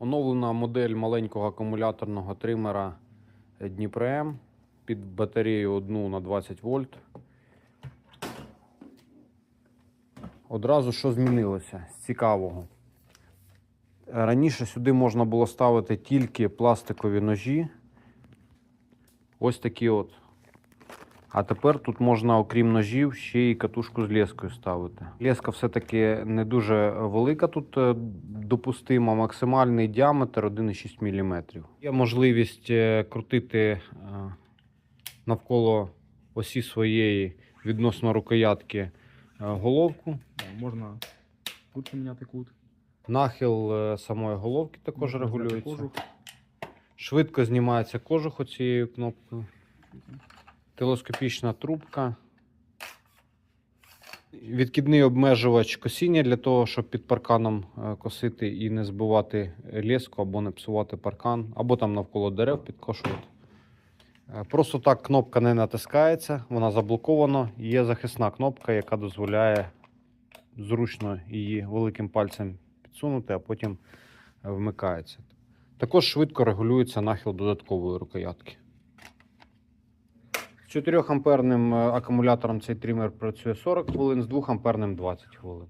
Оновлена модель маленького акумуляторного тримера Дніпрем під батарею одну на 20 вольт. Одразу що змінилося з цікавого. Раніше сюди можна було ставити тільки пластикові ножі. Ось такі от. А тепер тут можна, окрім ножів, ще й катушку з лескою ставити. Леска все-таки не дуже велика тут е, допустима, максимальний діаметр 1,6 мм. Є можливість е, крутити е, навколо осі своєї відносно рукоятки головку. Можна тут поміняти кут. Нахил самої головки також регулюється. Швидко знімається кожух оцією кнопкою. Телескопічна трубка. Відкидний обмежувач косіння для того, щоб під парканом е, косити і не збивати леску або не псувати паркан, або там навколо дерев підкошувати. Е, Просто так кнопка не натискається, вона заблокована. Є захисна кнопка, яка дозволяє зручно її великим пальцем підсунути, а потім е, вмикається. Також швидко регулюється нахил додаткової рукоятки. З 4 амперним е, акумулятором цей тример працює 40 хвилин, з 2 амперним 20 хвилин.